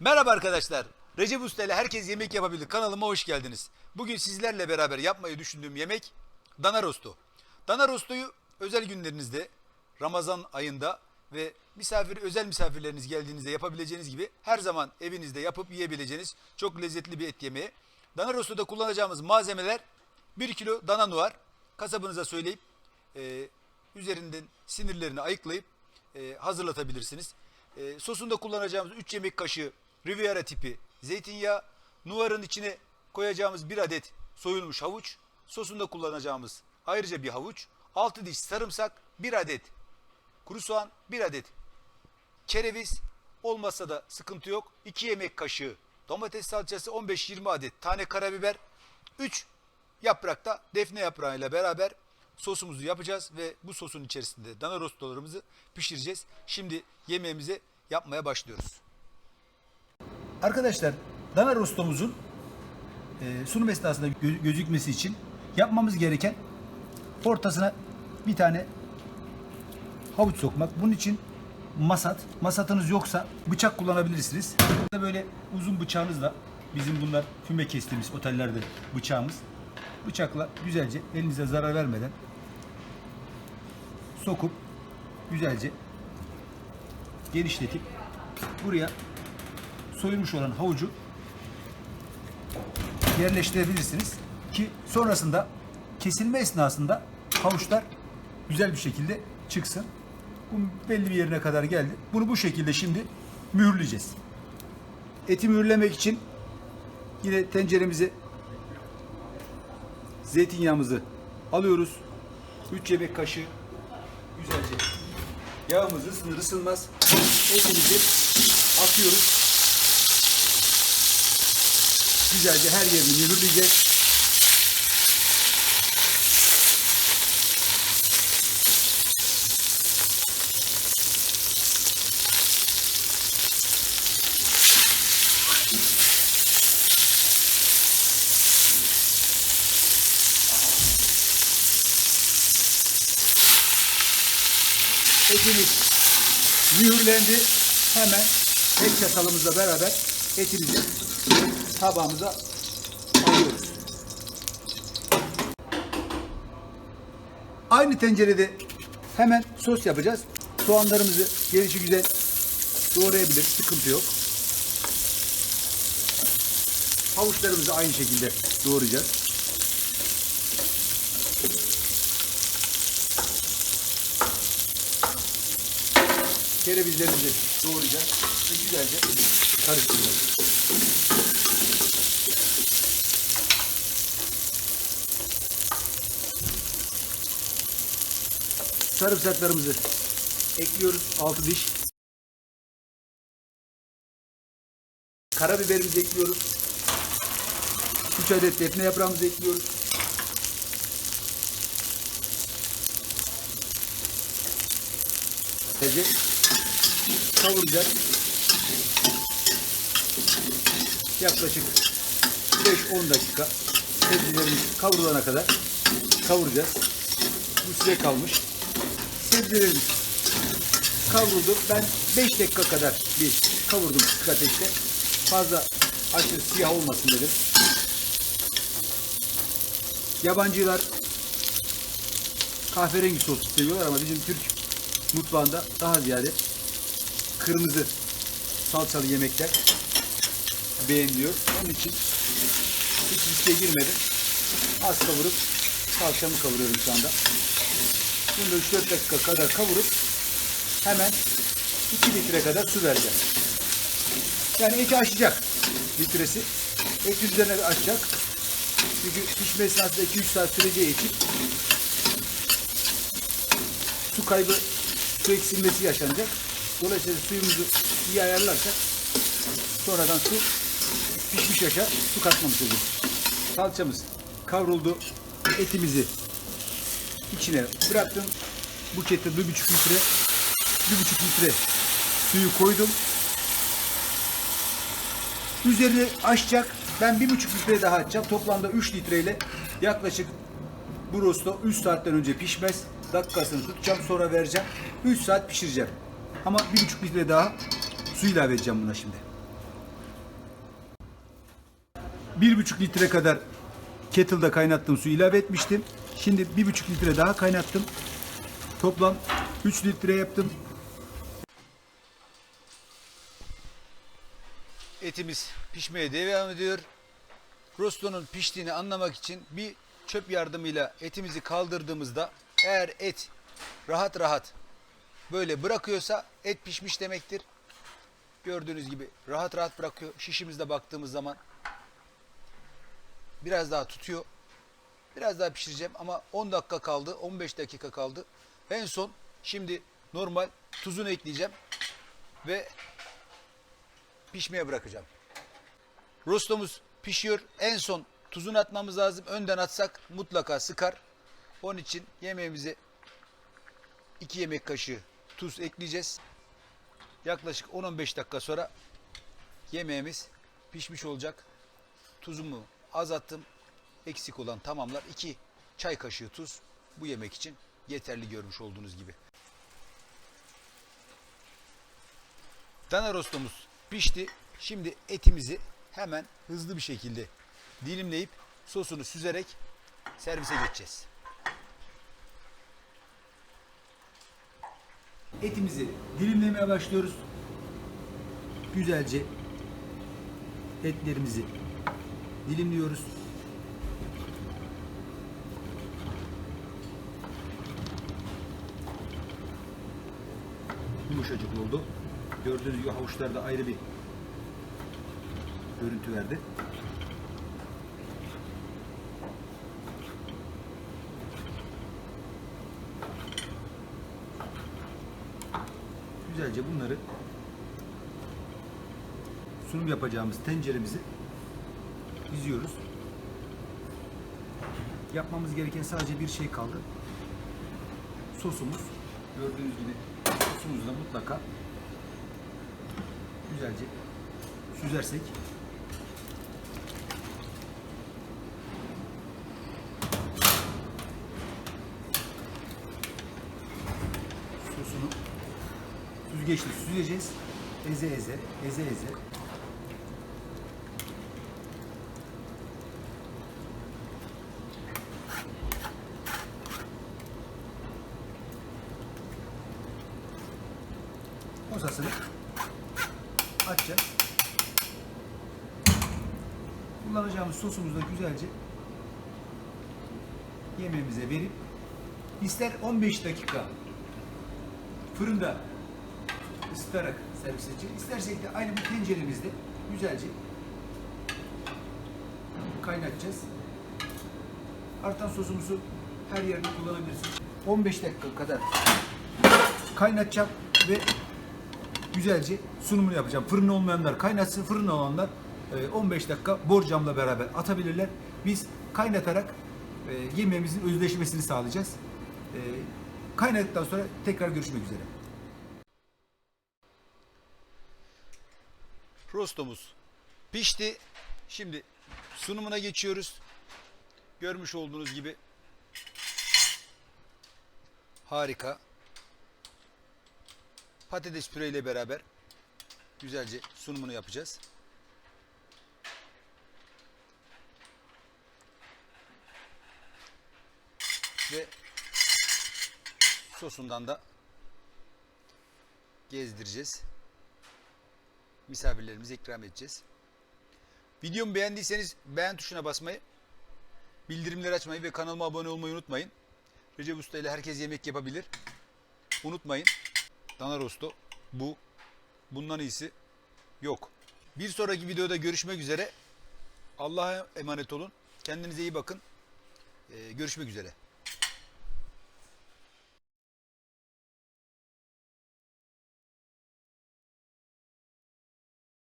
Merhaba arkadaşlar. Recep Usta ile Herkes Yemek Yapabilir kanalıma hoş geldiniz. Bugün sizlerle beraber yapmayı düşündüğüm yemek dana rostu. Dana rostoyu özel günlerinizde, Ramazan ayında ve misafir özel misafirleriniz geldiğinizde yapabileceğiniz gibi her zaman evinizde yapıp yiyebileceğiniz çok lezzetli bir et yemeği. Dana rostoda kullanacağımız malzemeler 1 kilo dana nuar. Kasabınıza söyleyip e, üzerinden sinirlerini ayıklayıp e, hazırlatabilirsiniz. E, sosunda kullanacağımız 3 yemek kaşığı Riviera tipi zeytinyağı, nuvarın içine koyacağımız bir adet soyulmuş havuç, sosunda kullanacağımız ayrıca bir havuç, 6 diş sarımsak, 1 adet kuru soğan, 1 adet kereviz, olmazsa da sıkıntı yok. 2 yemek kaşığı domates salçası, 15-20 adet tane karabiber, 3 yaprakta defne yaprağıyla beraber sosumuzu yapacağız ve bu sosun içerisinde dana rostolarımızı pişireceğiz. Şimdi yemeğimizi yapmaya başlıyoruz. Arkadaşlar dana rostomuzun e, sunum esnasında gö- gözükmesi için yapmamız gereken ortasına bir tane havuç sokmak. Bunun için masat, masatınız yoksa bıçak kullanabilirsiniz. Böyle uzun bıçağınızla bizim bunlar füme kestiğimiz otellerde bıçağımız. Bıçakla güzelce elinize zarar vermeden sokup güzelce genişletip buraya soyulmuş olan havucu yerleştirebilirsiniz ki sonrasında kesilme esnasında havuçlar güzel bir şekilde çıksın. Bu belli bir yerine kadar geldi. Bunu bu şekilde şimdi mühürleyeceğiz. Eti mühürlemek için yine tenceremize zeytinyağımızı alıyoruz. 3 yemek kaşığı güzelce yağımız ısınır ısınmaz etimizi atıyoruz. Güzelce her yerini mühürleyeceğiz. Etimiz mühürlendi. Hemen tek çatalımızla beraber etimizi tabağımıza alıyoruz. Aynı tencerede hemen sos yapacağız. Soğanlarımızı gelişi güzel doğrayabilir. Sıkıntı yok. Havuçlarımızı aynı şekilde doğrayacağız. Kerevizlerimizi doğrayacağız ve güzelce karıştıracağız. Sarımsaklarımızı ekliyoruz. 6 diş. Karabiberimizi ekliyoruz. 3 adet defne yaprağımızı ekliyoruz. Güzelce kavuracağız. Yaklaşık 5-10 dakika sebzelerimiz kavrulana kadar kavuracağız. Bu size kalmış. Sebzelerimiz kavruldu. Ben 5 dakika kadar bir kavurdum kısık ateşte. Fazla aşırı siyah olmasın dedim. Yabancılar kahverengi sos seviyorlar ama bizim Türk mutfağında daha ziyade kırmızı salçalı yemekler beğeniliyor. Onun için hiç riske girmedim. Az kavurup salçamı kavuruyorum şu anda. Bunu da 3-4 dakika kadar kavurup hemen 2 litre kadar su vereceğim. Yani eti aşacak litresi. Et üzerine de aşacak. Çünkü pişme esnasında 2-3 saat süreceği için su kaybı, su eksilmesi yaşanacak. Dolayısıyla suyumuzu iyi ayarlarsak sonradan su pişmiş yaşa su katmamış olur. Salçamız kavruldu. Etimizi içine bıraktım. Bu kete bir buçuk litre bir buçuk litre suyu koydum. Üzerine açacak. Ben bir buçuk litre daha açacağım. Toplamda 3 litreyle yaklaşık bu rosto 3 saatten önce pişmez. Dakikasını tutacağım sonra vereceğim. 3 saat pişireceğim. Ama bir buçuk litre daha su ilave edeceğim buna şimdi. 1,5 litre kadar kettle'da kaynattığım su ilave etmiştim. Şimdi 1,5 litre daha kaynattım. Toplam 3 litre yaptım. Etimiz pişmeye devam ediyor. Rostonun piştiğini anlamak için bir çöp yardımıyla etimizi kaldırdığımızda eğer et rahat rahat böyle bırakıyorsa et pişmiş demektir. Gördüğünüz gibi rahat rahat bırakıyor. Şişimizde baktığımız zaman biraz daha tutuyor. Biraz daha pişireceğim ama 10 dakika kaldı, 15 dakika kaldı. En son şimdi normal tuzunu ekleyeceğim ve pişmeye bırakacağım. Rostomuz pişiyor. En son tuzunu atmamız lazım. Önden atsak mutlaka sıkar. Onun için yemeğimize 2 yemek kaşığı tuz ekleyeceğiz. Yaklaşık 10-15 dakika sonra yemeğimiz pişmiş olacak. Tuzumu az attım. Eksik olan tamamlar 2 çay kaşığı tuz bu yemek için yeterli görmüş olduğunuz gibi. Dana rostomuz pişti. Şimdi etimizi hemen hızlı bir şekilde dilimleyip sosunu süzerek servise geçeceğiz. Etimizi dilimlemeye başlıyoruz. Güzelce etlerimizi dilimliyoruz. Yumuşacık oldu. Gördüğünüz gibi havuçlarda ayrı bir görüntü verdi. Güzelce bunları sunum yapacağımız tenceremizi diziyoruz. Yapmamız gereken sadece bir şey kaldı. Sosumuz. Gördüğünüz gibi sosumuzu da mutlaka güzelce süzersek sosunu süzgeçle süzeceğiz. Eze eze, eze eze. Açacağız. Kullanacağımız sosumuzu da güzelce yemeğimize verip ister 15 dakika fırında ısıtarak servis edeceğiz. İstersek de aynı bu tenceremizde güzelce kaynatacağız. Artan sosumuzu her yerde kullanabilirsiniz. 15 dakika kadar kaynatacağım ve güzelce sunumunu yapacağım. Fırını olmayanlar kaynatsın, fırını olanlar e, 15 dakika borcamla beraber atabilirler. Biz kaynatarak e, yemeğimizin özleşmesini sağlayacağız. E, Kaynadıktan sonra tekrar görüşmek üzere. Rostomuz pişti. Şimdi sunumuna geçiyoruz. Görmüş olduğunuz gibi harika. Patates püre ile beraber güzelce sunumunu yapacağız. Ve sosundan da gezdireceğiz. Misafirlerimize ikram edeceğiz. Videomu beğendiyseniz beğen tuşuna basmayı, bildirimleri açmayı ve kanalıma abone olmayı unutmayın. Recep Usta ile herkes yemek yapabilir. Unutmayın. Dana rosto bu. Bundan iyisi yok. Bir sonraki videoda görüşmek üzere. Allah'a emanet olun. Kendinize iyi bakın. Ee, görüşmek üzere.